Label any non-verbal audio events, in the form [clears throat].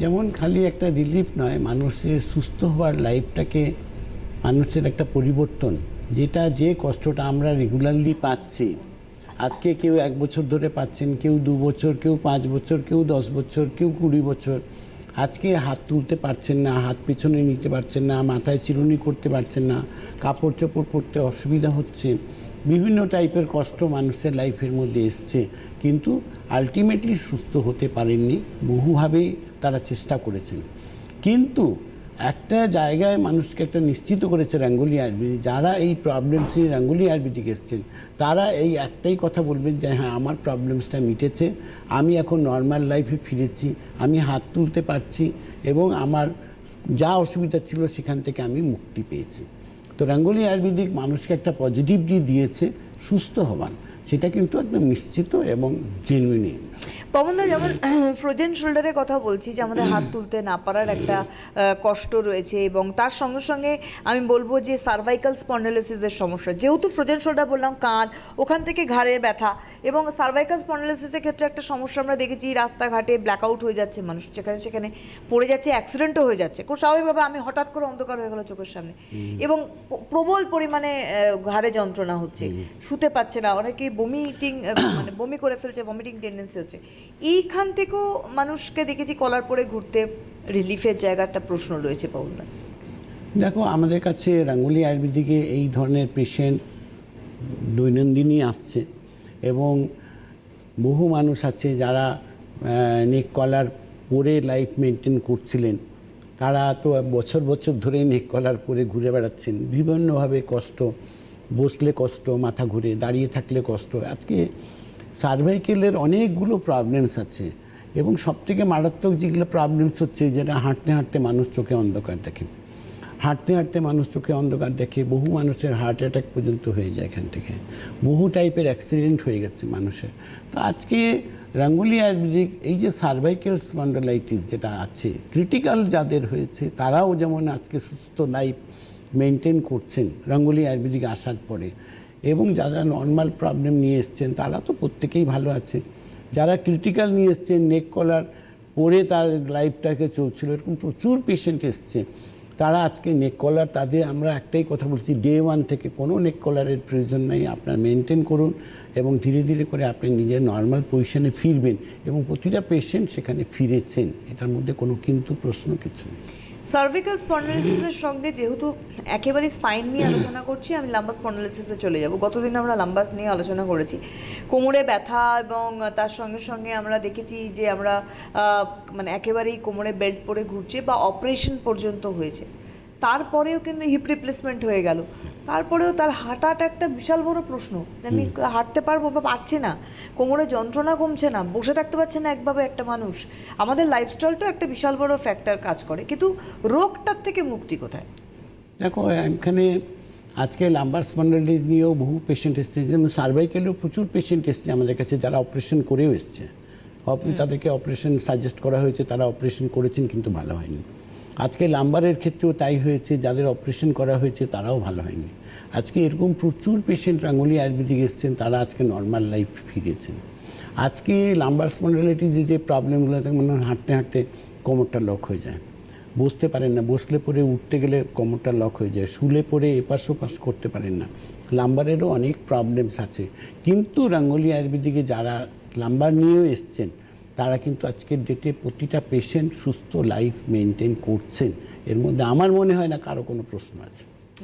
যেমন খালি একটা রিলিফ নয়, মানুষের সুস্থ হওয়ার লাইফটাকে মানুষের একটা পরিবর্তন, যেটা যে কষ্টটা আমরা রেগুলারলি পাচ্ছি। আজকে কেউ এক বছর ধরে পাচ্ছেন, কেউ দু বছর, কেউ পাঁচ বছর, কেউ দশ বছর, কেউ কুড়ি বছর। আজকে হাত তুলতে পারছেন না, হাত পিছনে নিতে পারছেন না, মাথায় চিরুনি করতে পারছেন না, কাপড় চোপড় পরতে অসুবিধা হচ্ছে। বিভিন্ন টাইপের কষ্ট মানুষের লাইফের মধ্যে এসছে, কিন্তু আলটিমেটলি সুস্থ হতে পারেননি। বহুভাবেই তারা চেষ্টা করেছেন। কিন্তু একটা জায়গায় মানুষকে একটা নিশ্চিত করেছে রাঙ্গুলি আয়ুর্বেদিক যারা এই প্রবলেমস নিয়ে রাঙ্গুলি আয়ুর্বেদিক এসছেন, তারা এই একটাই কথা বলবেন যে হ্যাঁ আমার প্রবলেমসটা মিটেছে, আমি এখন নর্মাল লাইফে ফিরেছি, আমি হাত তুলতে পারছি এবং আমার যা অসুবিধা ছিল সেখান থেকে আমি মুক্তি পেয়েছি। তো রাঙ্গুলি আয়ুর্বেদিক মানুষকে একটা পজিটিভলি দিয়েছে, সুস্থ হওয়ার। সেটা কিন্তু একদম নিশ্চিত এবং জেনুইনি পবনদা যেমন [clears throat] ফ্রোজেন শোল্ডারের কথা বলছি যে আমাদের হাত তুলতে না পারার একটা কষ্ট রয়েছে এবং তার সঙ্গে সঙ্গে আমি বলব যে সার্ভাইকাল স্পন্ডালিসিসের সমস্যা। যেহেতু ফ্রোজেন শোল্ডার বললাম কান ওখান থেকে ঘাড়ের ব্যথা এবং সার্ভাইকাল স্পন্ডালিসিসের ক্ষেত্রে একটা সমস্যা আমরা দেখেছি রাস্তাঘাটে ব্ল্যাকআউট হয়ে যাচ্ছে মানুষ যেখানে সেখানে পড়ে যাচ্ছে অ্যাক্সিডেন্টও হয়ে যাচ্ছে। খুব স্বাভাবিকভাবে আমি হঠাৎ করে অন্ধকার হয়ে গেল চোখের সামনে। এবং প্রবল পরিমাণে ঘাড়ে যন্ত্রণা হচ্ছে শুতে পাচ্ছে না অনেকে বমিটিং মানে বমি করে ফেলছে ভমিটিং টেন্ডেন্সি হচ্ছে। এইখান থেকেও মানুষকে দেখেছি কলার পরে ঘুরতে রিলিফের জায়গা একটা প্রশ্ন রয়েছে পাউলদা দেখো, আমাদের কাছে রাঙ্গুলি আয়ুর্বেদিকে এই ধরনের পেশেন্ট দৈনন্দিনই আসছে এবং বহু মানুষ আছে যারা নেক কলার পরে লাইফ মেনটেন করছিলেন। তারা তো বছর বছর ধরে নেক কলার পরে ঘুরে বেড়াচ্ছেন। বিভিন্নভাবে কষ্ট, বসলে কষ্ট, মাথা ঘুরে, দাঁড়িয়ে থাকলে কষ্ট। আজকে সার্ভাইকেলের অনেকগুলো প্রবলেমস আছে। এবং সবথেকে মারাত্মক যেগুলো প্রবলেমস হচ্ছে, যেটা হাঁটতে হাঁটতে মানুষ চোখে অন্ধকার দেখে। হাঁটতে হাঁটতে মানুষ চোখে অন্ধকার দেখে, বহু মানুষের হার্ট অ্যাটাক পর্যন্ত হয়ে যায় এখান থেকে। বহু টাইপের অ্যাক্সিডেন্ট হয়ে গেছে মানুষের। তো আজকে রাঙ্গুলি আয়ুর্বেদিক এই যে সার্ভাইকেল স্পন্ডালাইটিস যেটা আছে ক্রিটিক্যাল যাদের হয়েছে, তারাও যেমন আজকে সুস্থ লাইফ মেনটেন করছেন, রাঙ্গুলি আয়ুর্বেদিক আসার পরে। এবং যারা নর্মাল প্রবলেম নিয়ে এসছেন, তারা তো প্রত্যেকেই ভালো আছে। যারা ক্রিটিক্যাল নিয়ে এসছেন নেক কলার পরে তার লাইফটাকে চলছিল, এরকম প্রচুর পেশেন্ট এসছে। তারা আজকে নেক কলার তাদের আমরা একটাই কথা বলছি ডে ওয়ান থেকে কোনো নেক কলারের প্রয়োজন নেই, আপনার মেনটেন করুন এবং ধীরে ধীরে করে আপনি নিজের নর্মাল পজিশনে ফিরবেন এবং প্রতিটা পেশেন্ট সেখানে ফিরেছেন, এটার মধ্যে কোনো কিন্তু প্রশ্ন কিছু নেই। সার্ভিক্যাল স্পন্ডালিসিসের সঙ্গে যেহেতু একেবারে স্পাইন নিয়ে আলোচনা করছি, আমি লাম্বার স্পন্ডালিসিসে চলে যাব। গতদিন আমরা লাম্বাস নিয়ে আলোচনা করেছি। কোমরে ব্যথা এবং তার সঙ্গে সঙ্গে আমরা দেখেছি যে আমরা মানে একেবারেই কোমরে বেল্ট পরে ঘুরছে বা অপারেশন পর্যন্ত হয়েছে। তারপরেও কিন্তু হিপ রিপ্লেসমেন্ট হয়ে গেল। তারপরেও তার হাঁটাটা একটা বিশাল বড় প্রশ্ন। আমি হাঁটতে পারব বা পারছে না কোমরে যন্ত্রণা কমছে না বসে থাকতে পারছে না একভাবে একটা মানুষ আমাদের লাইফস্টাইলটাও একটা বিশাল বড় ফ্যাক্টর কাজ করে। কিন্তু রোগটার থেকে মুক্তি কোথায়? দেখো এখানে আজকে লাম্বার স্পন্ডালিস নিয়েও বহু পেশেন্ট এসছে যেমন সার্ভাইকেলেও প্রচুর পেশেন্ট এসছে আমাদের কাছে যারা অপারেশন করেও এসছে। তাদেরকে অপারেশন সাজেস্ট করা হয়েছে তারা অপারেশন করেছেন কিন্তু ভালো হয়নি। আজকে লাম্বারের ক্ষেত্রেও তাই হয়েছে, যাদের অপারেশন করা হয়েছে তারাও ভালো হয়নি। আজকে এরকম প্রচুর পেশেন্ট রাঙ্গুলি আয়ুর্বেদিক এসছেন, তারা আজকে নর্মাল লাইফ ফিরেছেন। আজকে লাম্বার স্পন্ডালিটি যে যে প্রবলেমগুলো থাকে মনে হয় হাঁটতে হাঁটতে কোমরটা লক হয়ে যায়। বসতে পারেন না, বসলে পরে উঠতে গেলে কোমরটা লক হয়ে যায়, শুলে পরে এপাশ ওপাশ করতে পারেন না। লাম্বারেরও অনেক প্রবলেমস আছে। কিন্তু রাঙ্গলি আয়ুর্বেদিকে যারা, লাম্বার নিয়েও এসছেন তারা কিন্তু আজকের ডেটে প্রতিটা পেশেন্ট সুস্থ লাইফ মেনটেন করছেন। এর মধ্যে আমার মনে হয় না কারও কোনো প্রশ্ন আছে।